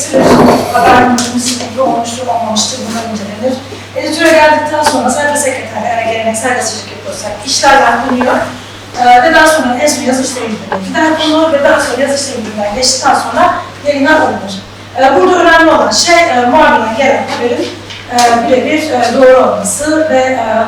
getirilir. Haber mühendisliği olmuştur, olmamıştır, bunlar incelenir. Editöre geldikten sonra sayfa sekreterliği, eğer geleneksel gazetecilik yapıyorsak işlerden konuyor. E, ve daha sonra en son yazı işlemi gider konu ve daha sonra yazı işleminden geçtikten sonra yayına alınır. E, burada önemli olan şey e, muhabirden gelen haberin e, birebir e, doğru olması ve e,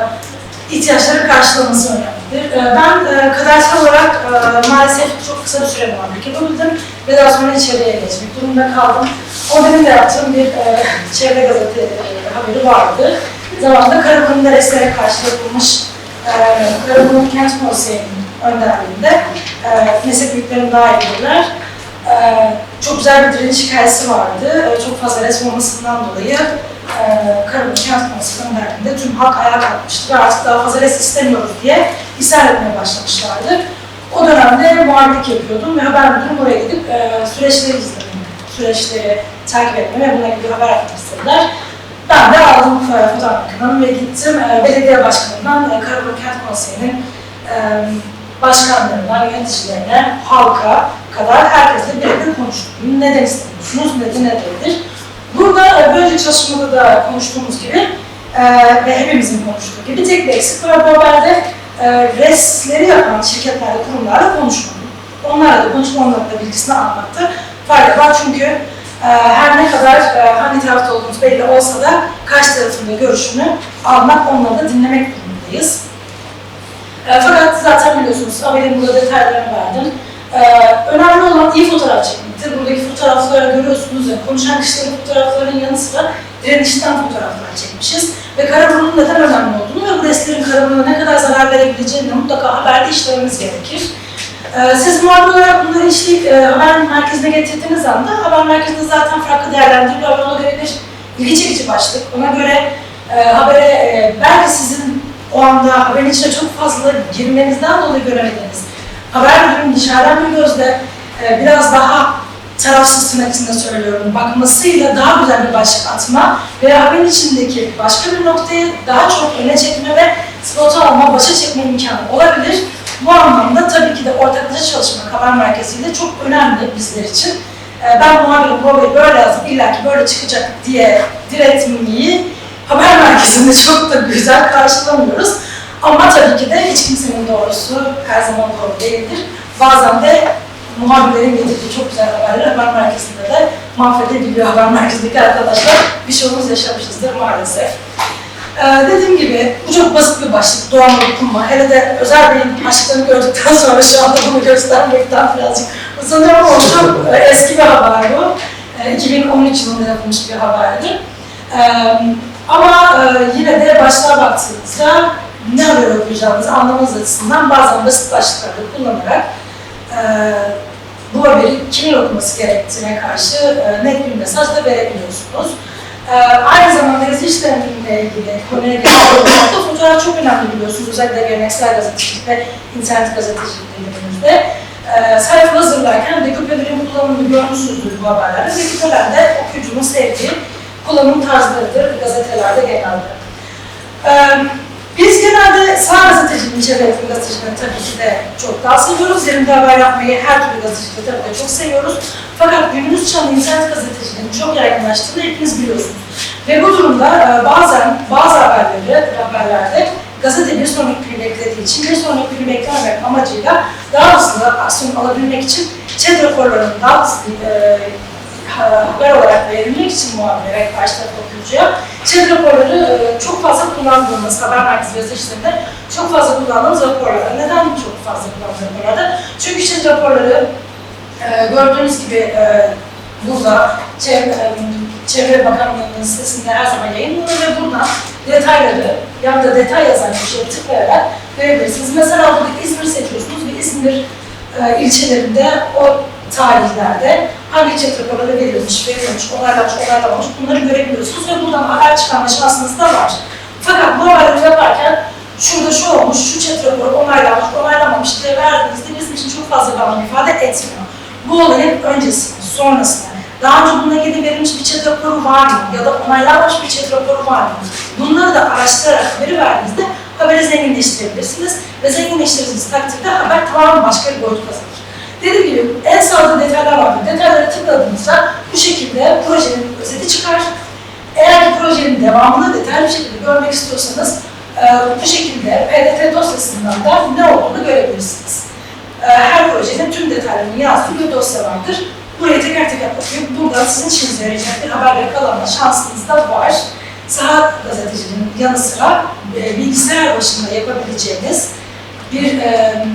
ihtiyaçları karşılaması önemlidir. E, ben e, kadersel olarak e, maalesef çok kısa bir süre muhabirlik yapabildim ve daha sonra içeriye geçmek durumunda kaldım. O benim de yaptığım bir e, çevre gazete haberi vardı. Zamanında Karaman'ın Nereslere karşı yapılmış Karaman'ın Kent Konseyi'nin önderliğinde meslek büyüklerim daha iyi bilirler. Ee, çok güzel bir direniş hikayesi vardı. Ee, çok fazla resim olmasından dolayı Karabük Kent Konseyi'nin önderliğinde tüm halk ayağa kalkmıştı ve artık daha fazla resim istemiyoruz diye isyan etmeye başlamışlardı. O dönemde muhabirlik yapıyordum ve haber müdürüm oraya gidip e, süreçleri izledim. Süreçleri takip etme ve buna ilgili haber istediler. Ben de aldım e, fotoğraf makinemi ve gittim e, belediye başkanından e, Karabük Kent Konseyi'nin e, başkanlarından yöneticilerine, halka kadar herkesle birebir konuştuk. Neden istemiyorsunuz, neden nedendir? Burada e, böylece çalışmada da konuştuğumuz gibi e, ve hepimizin konuştuğu gibi tek bir eksik var bu haberde e, resleri yapan şirketlerle, kurumlarla konuşmadım. Onlarla da konuşup onların da bilgisini almakta fayda var çünkü e, her ne kadar e, hangi tarafta olduğumuz belli olsa da karşı tarafın da görüşünü almak, onları da dinlemek durumundayız. E, fakat zaten biliyorsunuz haberin burada detaylarını verdim. E, önemli olan iyi fotoğraf çekmektir. Buradaki fotoğrafları görüyorsunuz ya, konuşan kişilerin fotoğraflarının yanı sıra direnişten fotoğraflar çekmişiz. Ve Karaburun'un neden önemli olduğunu ve bu reslerin Karaburun'a ne kadar zarar verebileceğini mutlaka haberde işlememiz gerekir. E, siz muhabir olarak bunları işleyip haber merkezine getirdiğiniz anda haber merkezinde zaten farklı değerlendiriliyor ve ona göre bir ilgi çekici başlık. Ona göre e, habere e, belki sizin o anda haberin içine çok fazla girmenizden dolayı göremediğiniz haber müdürünün dışarıdan bir gözle e, biraz daha tarafsız tırnak içinde söylüyorum, bakmasıyla daha güzel bir başlık atma ve haberin içindeki başka bir noktayı daha çok öne çekme ve spot alma, başa çekme imkanı olabilir. Bu anlamda tabii ki de ortaklaşa çalışmak haber merkeziyle çok önemli bizler için. E, ben muhabirim bu haberi böyle yazdım, illaki böyle çıkacak diye diretmeyi haber merkezinde çok da güzel karşılamıyoruz. Ama tabii ki de hiç kimsenin doğrusu her zaman doğru değildir. Bazen de muhabirlerin getirdiği çok güzel haberleri haber merkezinde de mahvedebiliyor haber merkezindeki arkadaşlar. Bir şeyimiz yaşamışızdır maalesef. Ee, dediğim gibi bu çok basit bir başlık, doğanla dokunma. Hele de özel bir aşklarını gördükten sonra şu anda bunu göstermekten birazcık utanıyorum ama çok e, eski bir haber bu. E, 2013 yılında yapılmış bir haberdi. E, ama e, yine de başlığa baktığınızda ne haber okuyacağınızı anlamanız açısından bazen basit başlıkları kullanarak e, bu haberi kimin okuması gerektiğine karşı e, net bir mesaj da verebiliyorsunuz. E, aynı zamanda yazı işlemleriyle ilgili konuya geldiğimizde fotoğraf çok önemli biliyorsunuz. Özellikle geleneksel gazetecilik ve internet gazetecilik dediğimizde. E, sayfa hazırlarken dekupelerin kullanımını görmüşsünüzdür bu haberlerde. Dekupeler de okuyucunun sevdiği kullanım tarzlarıdır gazetelerde genelde. E, biz genelde sağ gazeteciliğin, yakın gazeteciliğini tabii ki de çok daha seviyoruz. Yerinde haber yapmayı her türlü gazeteciliği tabii de çok seviyoruz. Fakat günümüz çağında internet gazeteciliğinin çok yaygınlaştığını hepiniz biliyorsunuz. Ve bu durumda e, bazen bazı haberleri, haberlerde gazete bir sonraki günü beklediği için bir sonraki günü beklememek amacıyla daha hızlı aksiyon alabilmek için chat hızlı e, haber olarak verilmek için muhabire karşı taraf okuyucuya chat raporları e, çok fazla kullandığımız haber merkezi işlerinde çok fazla kullandığımız raporlarda. Neden çok fazla kullandığımız raporlarda? Çünkü chat raporları e, gördüğünüz gibi e, burada Çevre, Bakanlığı'nın sitesinde her zaman yayınlanır ve buradan detayları ya da detay yazan bir şeye tıklayarak görebilirsiniz. Mesela burada İzmir seçiyorsunuz ve İzmir ilçelerinde o tarihlerde hangi raporları verilmiş, verilmemiş, onaylanmış, onaylamamış bunları görebiliyorsunuz ve buradan haber çıkarma şansınız da var. Fakat bu haberleri yaparken şurada şu olmuş, şu raporu onaylanmış, onaylanmamış diye verdiğinizde bizim için çok fazla bir anlam ifade etmiyor. Bu olayın öncesinde, sonrasında, daha önce bununla ilgili verilmiş bir chat raporu var mı? Ya da onaylanmış bir chat raporu var mı? Bunları da araştırarak haberi verdiğinizde haberi zenginleştirebilirsiniz. Ve zenginleştirdiğiniz takdirde haber tamamen başka bir boyut kazanır. Dediğim gibi en sağda detaylar vardır. Detaylara tıkladığınızda bu şekilde projenin özeti çıkar. Eğer ki projenin devamını detaylı bir şekilde görmek istiyorsanız e, bu şekilde PDF dosyasından da ne olduğunu görebilirsiniz. E, her projenin tüm detaylarını yazdığı bir dosya vardır. Burayı teker teker okuyup buradan sizin işinize yarayacak bir haber yakalama şansınız da var. Saha gazeteciliğinin yanı sıra e, bilgisayar başında yapabileceğiniz bir e,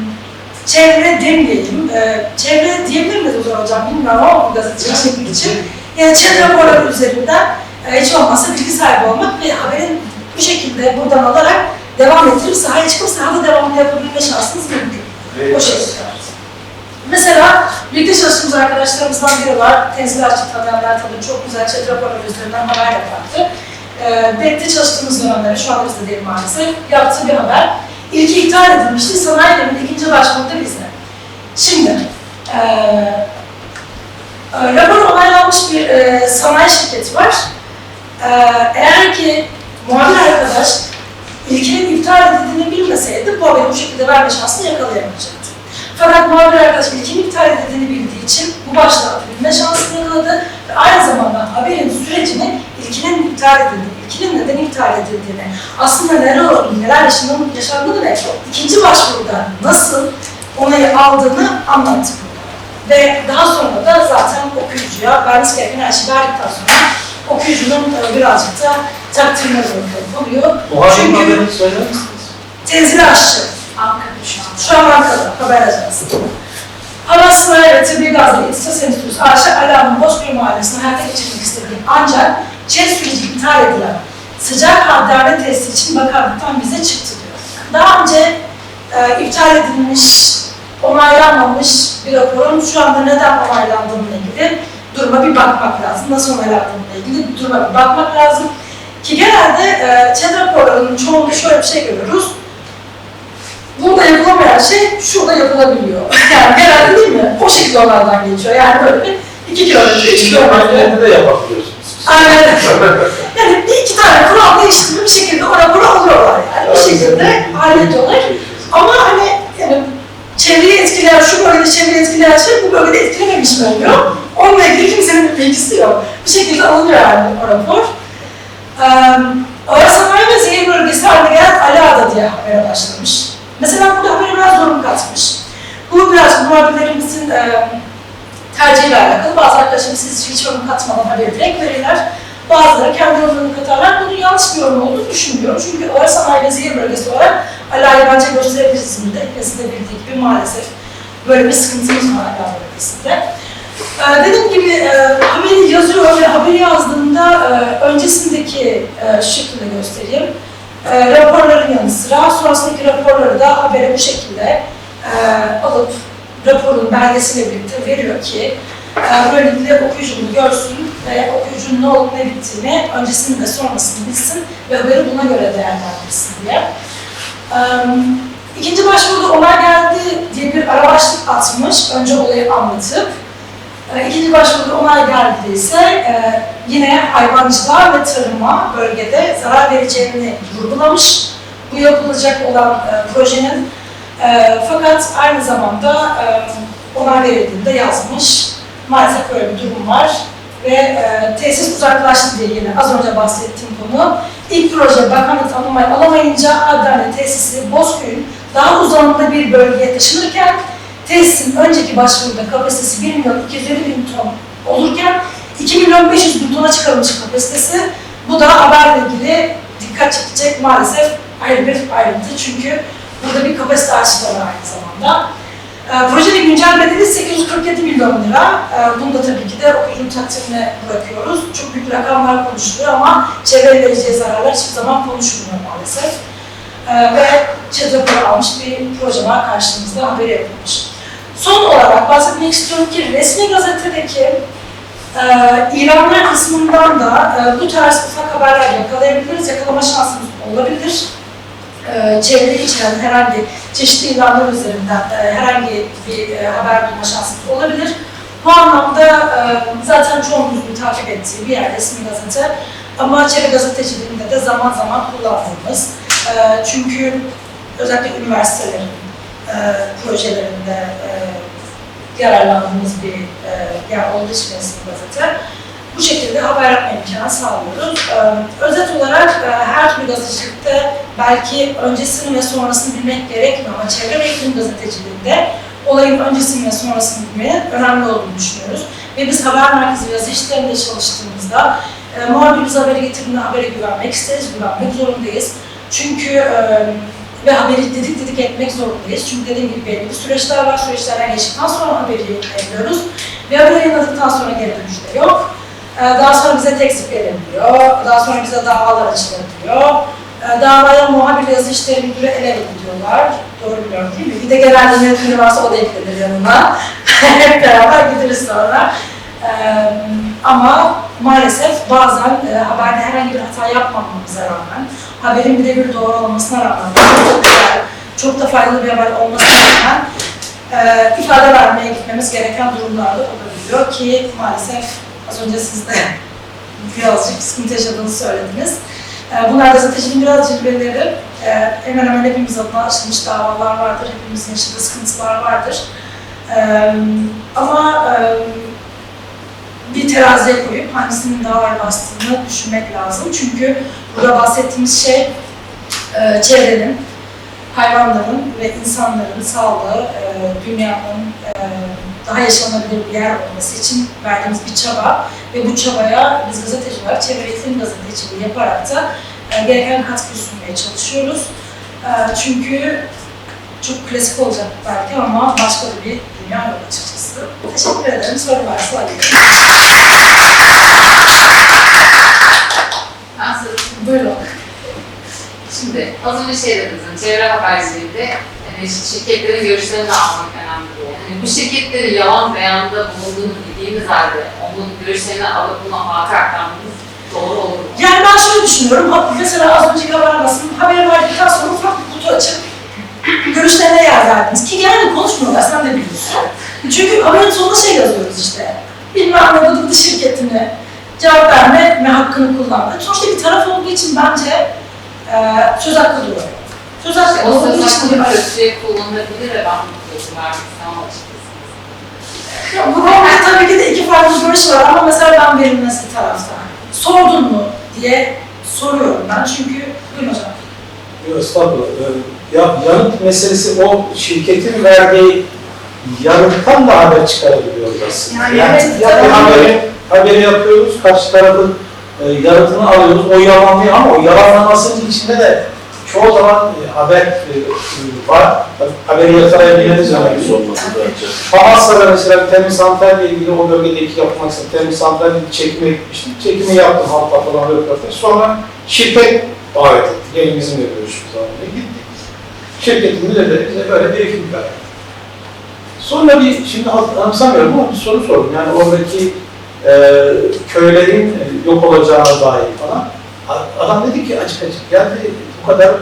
çevre demeyelim, e, çevre diyebilir miyiz o zaman hocam bilmiyorum ama bu gazetecilik için. Yani çevre raporları üzerinden e, hiç olmazsa bilgi sahibi olmak ve haberin bu şekilde buradan alarak devam ettirip sahaya çıkıp sahada devamlı yapabilme şansınız mümkün. O şekilde. Mesela birlikte çalıştığımız arkadaşlarımızdan biri var. Tenzil Açık tanıyanlar tabii çok güzel çevre raporları üzerinden haber yapardı. E, birlikte çalıştığımız dönemleri şu anda bizde değil maalesef yaptığı bir haber. İlki iptal edilmişti. Sanayi devrinde ikinci başvuruda bizde. Şimdi, e, e, rapor onaylanmış bir e, sanayi şirketi var. E, eğer ki muhabir arkadaş ilkinin iptal edildiğini bilmeseydi bu haberi bu şekilde verme şansını yakalayamayacaktı. Fakat muhabir arkadaş ilkinin iptal edildiğini bildiği için bu başlığı atabilme şansını yakaladı ve aynı zamanda haberin sürecini ilkinin iptal edildiğini, ilkinin neden iptal edildiğini, aslında neler olduğunu, neler yaşandığını, yaşandığını ve ikinci başvuruda nasıl onayı aldığını anlattı. Ve daha sonra da zaten okuyucuya vermesi gereken her şeyi verdikten sonra okuyucunun e, birazcık da takdirine oluyor. Muhabir Çünkü tenzili aşçı. Ankara'da şu an. Şu an Ankara'da haber ajansı. Hava Sanayi ve Tıbbi Gazlı İhtisas Enstitüsü Ayşe Alam'ın Bozköy Mahallesi'ne hayata geçirmek istediğim ancak ÇED süreci iptal edilen sıcak haddane testi için bakanlıktan bize çıktı diyor. Daha önce e, iptal edilmiş, onaylanmamış bir raporun şu anda neden onaylandığıyla ilgili duruma bir bakmak lazım. Nasıl onaylandığıyla ilgili bir duruma bir bakmak lazım. Ki genelde e, ÇED raporlarının çoğunda şöyle bir şey görüyoruz. Burada yapılamayan şey şurada yapılabiliyor. Yani genelde değil mi? O şekilde onlardan geçiyor. Yani böyle bir iki kilometre, üç kilometre. Haberlerini de yapabiliyorsunuz. Aynen. Yani bir iki tane kural değiştirip bir şekilde o raporu alıyorlar yani. Bir şekilde hallediyorlar. Ama hani yani çevreyi etkileyen, şu bölgede çevreyi etkileyen şey bu bölgede etkilememiş mi oluyor? Onunla ilgili kimsenin bir bilgisi yok. Bir şekilde alınıyor yani o rapor. Ağır sanayi ve zehir bölgesi haline gelen Alada diye habere başlamış. Mesela burada haberi biraz zorun katmış. Bu biraz muhabirlerimizin e, tercihiyle alakalı. Bazı arkadaşlarım siz hiç yorum katmadan haberi direkt verirler. Bazıları kendi yorumlarını katarlar. Bunun yanlış bir yorum olduğunu düşünmüyorum. Çünkü ağır sanayi ve zehir bölgesi olarak Ala'yı bence gösterebiliriz İzmir'de. Hepsi de bildiği gibi maalesef böyle bir sıkıntımız var Ala bölgesinde. Ee, dediğim gibi e, haberi yazıyor ve haberi yazdığında e, öncesindeki e, şekilde göstereyim. E, raporların yanı sıra sonrasındaki raporları da habere bu şekilde e, alıp raporun belgesiyle birlikte veriyor ki e, böylelikle okuyucu bunu görsün ve okuyucunun ne olup ne bittiğini öncesini ve sonrasını bilsin ve haberi buna göre değerlendirsin diye. E, İkinci başvuruda onay geldi diye bir ara başlık atmış, önce olayı anlatıp. E, İkinci başvuruda onay geldi ise e, yine hayvancılığa ve tarıma bölgede zarar vereceğini vurgulamış. Bu yapılacak olan e, projenin e, fakat aynı zamanda e, onay verildiğinde yazmış. Maalesef böyle bir durum var ve e, tesis uzaklaştı diye yine az önce bahsettiğim konu. İlk proje bakanlıktan onay alamayınca Adana tesisi Bozköy'ün daha uzanımda bir bölgeye taşınırken tesisin önceki başvuruda kapasitesi 1 milyon 250 bin ton olurken 2 milyon 500 bin tona çıkarılmış kapasitesi. Bu da haberle ilgili dikkat çekecek maalesef ayrı bir ayrıntı çünkü burada bir kapasite artışı var aynı zamanda. Projenin güncel bedeli 847 milyon lira. E, bunu da tabii ki de okuyucunun takdirine bırakıyoruz. Çok büyük rakamlar konuşuluyor ama çevreye vereceği zararlar hiçbir zaman konuşulmuyor maalesef. E, ve raporu almış bir proje var karşımızda haberi yapılmış. Son olarak bahsetmek istiyorum ki resmi gazetedeki e, ilanlar kısmından da e, bu tarz ufak haberler yakalayabiliriz. Yakalama şansımız olabilir. E, çevrede içeren herhangi çeşitli ilanlar üzerinden e, herhangi bir e, haber bulma şansımız olabilir. Bu anlamda e, zaten çoğunlukla takip ettiği bir yer resmi gazete ama çevre gazeteciliğinde de zaman zaman kullandığımız E, çünkü özellikle üniversitelerin e, projelerinde e, yararlandığımız bir e, yer olduğu için Resmi Gazete bu şekilde haber yapma imkanı sağlıyoruz. Ee, özet olarak e, her türlü gazetecilikte belki öncesini ve sonrasını bilmek gerekmiyor ama çevre ve iklim gazeteciliğinde olayın öncesini ve sonrasını bilmenin önemli olduğunu düşünüyoruz. Ve biz haber merkezi yazı işlerinde çalıştığımızda e, muhabirimiz haberi getirdiğinde habere güvenmek isteriz, güvenmek zorundayız. Çünkü e, ve haberi dedik dedik etmek zorundayız. Çünkü dediğim gibi belli bir süreçler var. Süreçlerden geçtikten sonra haberi yayınlıyoruz. Ve haberi yayınladıktan sonra geri dönüş de yok. Ee, Daha sonra bize tekstil verilmiyor. Daha sonra bize davalar açılabiliyor. Ee, Davaya muhabir yazı işleri müdürü el ele gidiyorlar. Doğru biliyorum değil mi? Bir de genelde yönetmeni varsa o da eklenir yanına. Hep beraber gideriz sonra. Ama maalesef bazen e, haberde herhangi bir hata yapmamamıza rağmen, haberin birebir doğru olmasına rağmen, çok güzel, çok da faydalı bir haber olmasına rağmen e, ifade vermeye gitmemiz gereken durumlarda olabiliyor ki maalesef az önce siz de birazcık sıkıntı yaşadığınızı söylediniz. E, bunlar gazetecinin biraz cilveleri. E, hemen hemen hepimiz adına açılmış davalar vardır, hepimizin yaşadığı sıkıntılar vardır. E, ama e, bir teraziye koyup hangisinin daha ağır bastığını düşünmek lazım. Çünkü burada bahsettiğimiz şey e, çevrenin, hayvanların ve insanların sağlığı, e, dünyanın e, daha yaşanabilir bir yer olması için verdiğimiz bir çaba ve bu çabaya biz gazeteciler çevre iklim gazeteciliği yaparak da e, gereken katkı sunmaya çalışıyoruz. E, çünkü çok klasik olacak belki ama başka bir dünya yok açıkçası. Teşekkür ederim. Soru varsa alayım. Size- Buyurun. Şimdi az önce şey dediniz, çevre haberciliğinde hani şirketlerin görüşlerini almak önemli diye. Hani bu şirketleri yalan beyanda bulunduğunu bildiğimiz halde onun görüşlerini alıp buna halka aktarmamız doğru olur mu? Yani ben şöyle düşünüyorum, mesela az önceki haber basın, haberi verdikten sonra ufak bir kutu açıp görüşlerine yer verdiniz. Ki genelde konuşmuyorlar, sen de biliyorsun. Çünkü haberin sonunda şey yazıyoruz işte, bilmem ne bıdıktı şirketini, cevap verme ve hakkını kullanma. Sonuçta bir taraf olduğu için bence e, söz hakkı duruyor. Söz hakkı o olduğu söz için hakkını bir kötüye kullanılabilir ve ben bu görüşü vermek istemem açıkçası. Ya Bu konuda tabii ki de iki farklı görüş var ama mesela ben verilmesi taraftan. Sordun mu diye soruyorum ben çünkü, buyurun hocam. Yok, Estağfurullah. Ya, yanıt meselesi o şirketin verdiği yanıttan da haber çıkarabiliyoruz aslında. Yani Yani, evet, ya bir tabii. haberi, haberi yapıyoruz, karşı tarafın e, yanıtını alıyoruz, o yalanlıyor ama o yalanlamasının içinde de çoğu zaman e, haber e, var. Haberi yakalayabilmeniz önemli. olması bence. Hamas'ta mesela bir termik santralle ilgili o bölgedeki yapmak istedim. Termik santralle bir çekime gitmiştim. Çekimi yaptım halkla falan röportaj. Sonra şirket davet etti. Gelin bizimle görüşürüz. Şirketin müdürleri bize böyle bir ekip verdi. Sonra bir, şimdi anımsamıyorum ama bir soru sordum. Yani oradaki e, köylerin yok olacağına dair falan. Adam dedi ki açık açık geldi bu kadar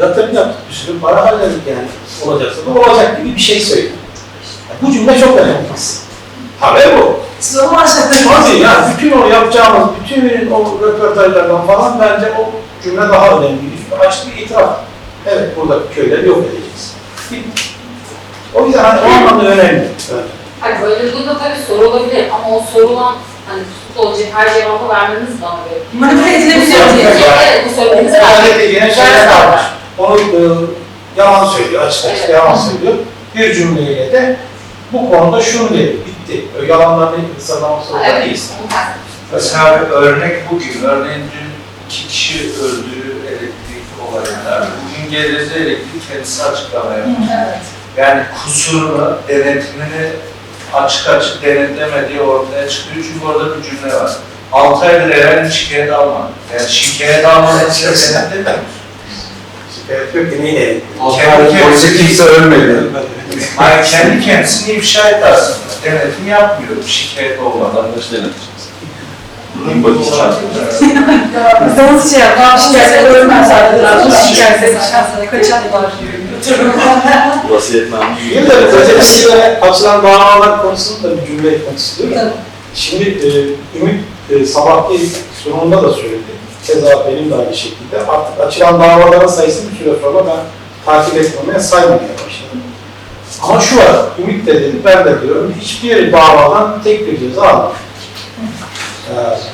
yatırım yaptık bir sürü para harcadık yani olacaksa da olacak gibi bir şey söyledi. Bu cümle çok önemli. Haber bu. Siz o zaman aşağıda Tabii yani bütün o yapacağımız, bütün o röportajlardan falan bence o cümle daha önemli. Açık bir itiraf. Evet burada köyleri yok edeceğiz. O yüzden hani o anlamda önemli. bence. Hayır böyle bir durumda tabii soru olabilir ama o sorulan hani tutuklu olacak her cevabı vermeniz bana göre. manipüle edilebiliyor diye. Evet bu söylediğiniz Evet, var. yine şeyler kalmış. Onu e, yalan söylüyor, açık açık Evet. yalan söylüyor. Bir cümleyle de bu konuda şunu dedi, bitti. Öyle yalanlarını kısalamak zorunda Evet, değiliz. Mesela bir örnek bugün, örneğin dün iki kişi öldü elektrik olayında. Gelirde elektrik kendisi açıklama. Evet. Yani kusurunu, denetimini açık açık denetlemediği ortaya çıkıyor. Çünkü orada bir cümle var. 6 aydır herhangi şikayet almadı. Yani şikayet almadan size denetlemiyor. Şikayet yok ki neyle? Kendi kendisi, kimse ölmedi. hayır, kendi kendisini ifşa etti aslında. Denetim yapmıyor şikayet olmadan. Vatandaş bakış açısı. Biz şey yapalım, şikayet zaten. Bir de gazetecilere açılan davalar konusunda da bir cümle etmek istiyorum. Şimdi e, Ümit e, sabahki sunumunda da söyledi. keza benim de aynı şekilde artık açılan davaların sayısını bir süre sonra ben takip etmemeye saymamaya başladım. Ama şu var, Ümit de dedi, ben de diyorum, hiçbir davadan tek bir ceza almadım.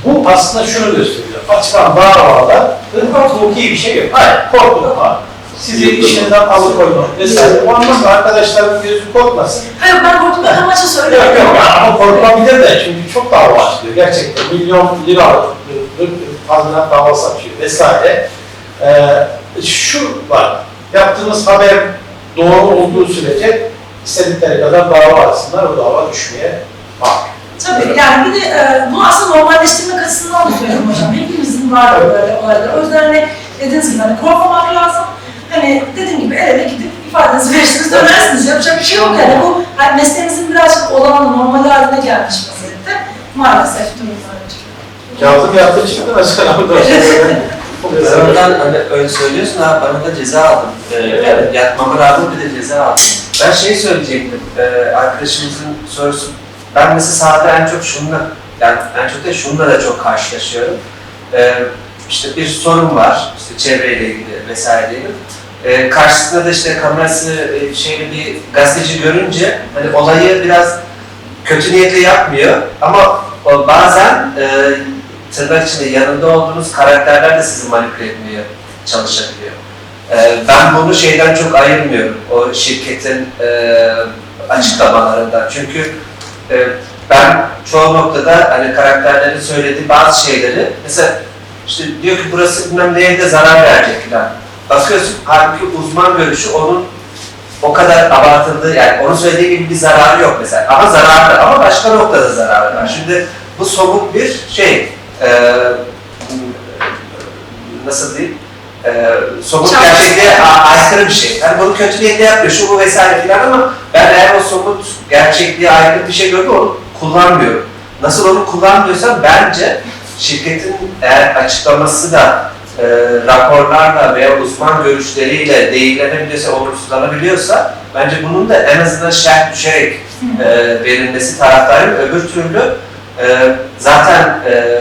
Bu aslında şunu gösteriyor. Açılan davada hukuki bir şey yok. Hayır, korkuluk var. Sizi işinizden alıkoymak vesaire. O anlamda arkadaşlarım gözü korkmasın. Hayır ben korkmak amaçlı Yok söylüyorum. yok ama korkulabilir de çünkü çok dava açılıyor gerçekten. Milyon lira tazminat davası açıyor vesaire. Ee, şu var, yaptığınız haber doğru olduğu sürece istedikleri kadar dava açsınlar, o dava düşmeye bak. Tabii yani bir de e, bu aslında normalleştirmek açısından da söylüyorum hocam. Hepimizin var böyle olaylar. O yüzden hani dediğiniz gibi hani korkmamak lazım. Hani dediğim gibi el ele gidip ifadenizi verirsiniz dönersiniz. Yapacak bir şey yok yani. Bu hani mesleğimizin birazcık olan normal haline gelmiş vaziyette. Maalesef durumlar. Kazım yaptı çıktı mesela bu da. Sen oradan hani öyle söylüyorsun ha bana da ceza aldım. Ee, yatmama rağmen bir de ceza aldım. Ben şey söyleyecektim ee, arkadaşımızın sorusu. Ben mesela sahada en çok şununla, yani en çok da şununla da çok karşılaşıyorum. Ee, işte bir sorun var, işte çevreyle ilgili vesaireyle ilgili. Ee, karşısında da işte kamerası e, şeyli bir gazeteci görünce hani olayı biraz kötü niyetle yapmıyor ama bazen e, tırnak içinde yanında olduğunuz karakterler de sizi manipüle etmeye çalışabiliyor. Ee, ben bunu şeyden çok ayırmıyorum, o şirketin e, açıklamalarından. Çünkü e, ben çoğu noktada hani karakterlerin söylediği bazı şeyleri, mesela işte diyor ki burası bilmem neye de zarar verecek falan. Bakıyorsun, halbuki uzman görüşü onun o kadar abartıldığı, yani onun söylediği gibi bir zararı yok mesela. Ama zararlı, ama başka noktada zararı var. Şimdi bu somut bir şey, e, nasıl diyeyim, e, somut Çarpıcı. gerçekliğe a- aykırı bir şey. Yani bunu kötü niyetle yapıyor, şu bu vesaire filan ama ben eğer o somut gerçekliğe aykırı bir şey gördüm onu kullanmıyorum. Nasıl onu kullanmıyorsam bence şirketin eğer açıklaması da e, raporlarla veya uzman görüşleriyle değerlenebiliyorsa, olumsuzlanabiliyorsa bence bunun da en azından şerh düşerek e, verilmesi taraftarıyım. Öbür türlü e, zaten e,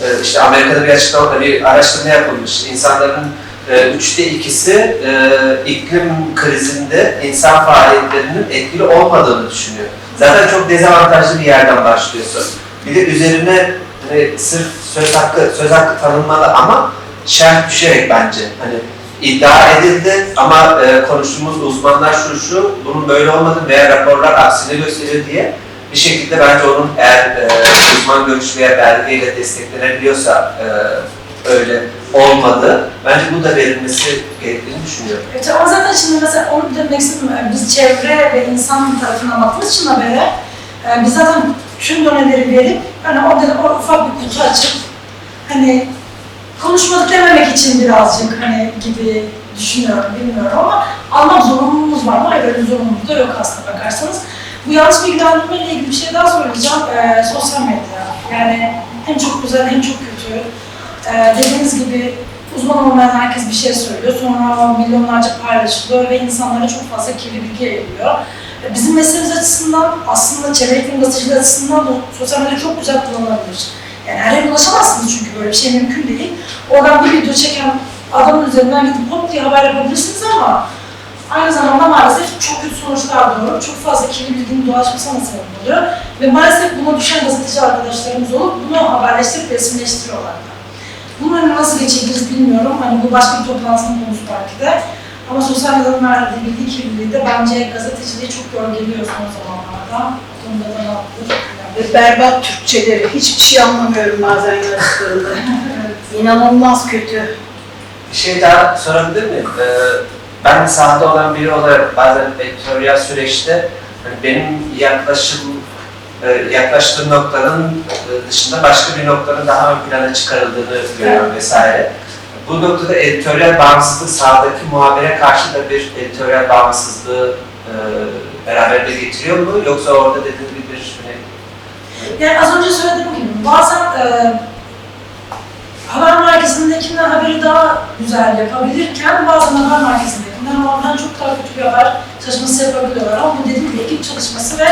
e, işte Amerika'da bir açıklama, bir araştırma yapılmış. İnsanların e, üçte ikisi e, iklim krizinde insan faaliyetlerinin etkili olmadığını düşünüyor. Zaten çok dezavantajlı bir yerden başlıyorsun. Bir de üzerine hani sırf söz hakkı söz hakkı tanınmalı ama şerh düşerek bence hani iddia edildi ama e, konuştuğumuz uzmanlar şu şu bunun böyle olmadı veya raporlar aksini gösteriyor diye bir şekilde bence onun eğer e, uzman görüş veya belgeyle desteklenebiliyorsa e, öyle olmadı. Bence bu da verilmesi gerektiğini düşünüyorum. Evet, ama zaten şimdi mesela onu demek istedim. Yani Biz çevre ve insan tarafından baktığımız için habere, e, biz zaten tüm doneleri verip, hani orada da o ufak bir kutu açıp, hani konuşmadık dememek için birazcık hani gibi düşünüyorum, bilmiyorum ama almak zorunluluğumuz var mı? Hayır, öyle zorunluluk da yok aslında bakarsanız. Bu yanlış bilgilendirme ile ilgili bir şey daha söyleyeceğim. E, sosyal medya. Yani hem çok güzel hem çok kötü. E, dediğiniz gibi uzman olmayan herkes bir şey söylüyor. Sonra milyonlarca paylaşılıyor ve insanlara çok fazla kirli bilgi yayılıyor. E, Bizim mesleğimiz açısından aslında çevre iklim açısından da sosyal medya çok güzel kullanılabilir. Yani her yere ulaşamazsınız çünkü böyle bir şey mümkün değil. Oradan bir video çeken adamın üzerinden gidip hop diye haber yapabilirsiniz ama aynı zamanda maalesef çok kötü sonuçlar doğuruyor. Çok fazla kirli bilginin dolaşmasına sebep oluyor. Ve maalesef buna düşen gazeteci arkadaşlarımız olup bunu haberleştirip resimleştiriyorlar. Bunun önüne nasıl geçebiliriz bilmiyorum. Hani bu başka bir toplantının konusu belki de. Ama sosyal medyanın verdiği bilgi kirliliği de bence gazeteciliği çok gölgeliyor son zamanlarda. Bu konuda da ne yapılır? Ve berbat Türkçeleri. Hiçbir şey anlamıyorum bazen yazdıklarında. İnanılmaz kötü. Bir şey daha sorabilir miyim? Ee, ben sahada olan biri olarak bazen editoryal süreçte hani benim yaklaşım e, yaklaştığım noktanın e, dışında başka bir noktanın daha ön plana çıkarıldığını görüyorum vesaire. Bu noktada editoryal bağımsızlık sahadaki muhabire karşı da bir editoryal bağımsızlığı e, beraberinde getiriyor mu? Yoksa orada dediğim gibi bir hani, Yani az önce söylediğim gibi bazen e, haber merkezindekinden haberi daha güzel yapabilirken bazen haber merkezindekinden ondan çok daha kötü bir haber çalışması yapabiliyorlar. Ama bu dediğim gibi ekip çalışması ve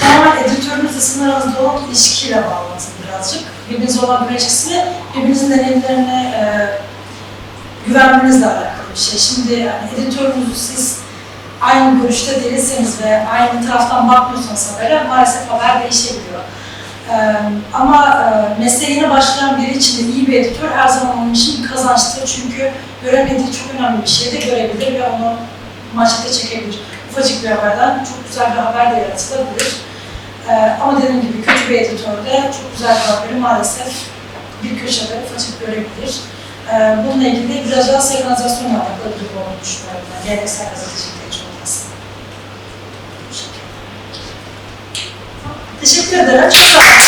tamamen editörünüzle sizin aranızda olan ilişkiyle bağlantılı birazcık. Birbirinizle olan güvencesi ve birbirinizin deneyimlerine e, güvenmenizle alakalı bir şey. Şimdi yani editörünüzü siz aynı görüşte değilseniz ve aynı taraftan bakmıyorsanız habere maalesef haber değişebiliyor. Ama mesleğine başlayan biri için de iyi bir editör her zaman onun için bir kazançtır. Çünkü göremediği çok önemli bir şeyi de görebilir ve onu manşete çekebilir. Ufacık bir haberden çok güzel bir haber de yaratılabilir. Ama dediğim gibi kötü bir editör de çok güzel bir haberi maalesef bir köşede ufacık görebilir. Bununla ilgili biraz daha senkronizasyonla alakalı bir durum olduğunu düşünüyorum. Ben. Geleneksel gazetecilik hiç olmasın. Bu şekilde. Teşekkür ederim. Çok sağ olun.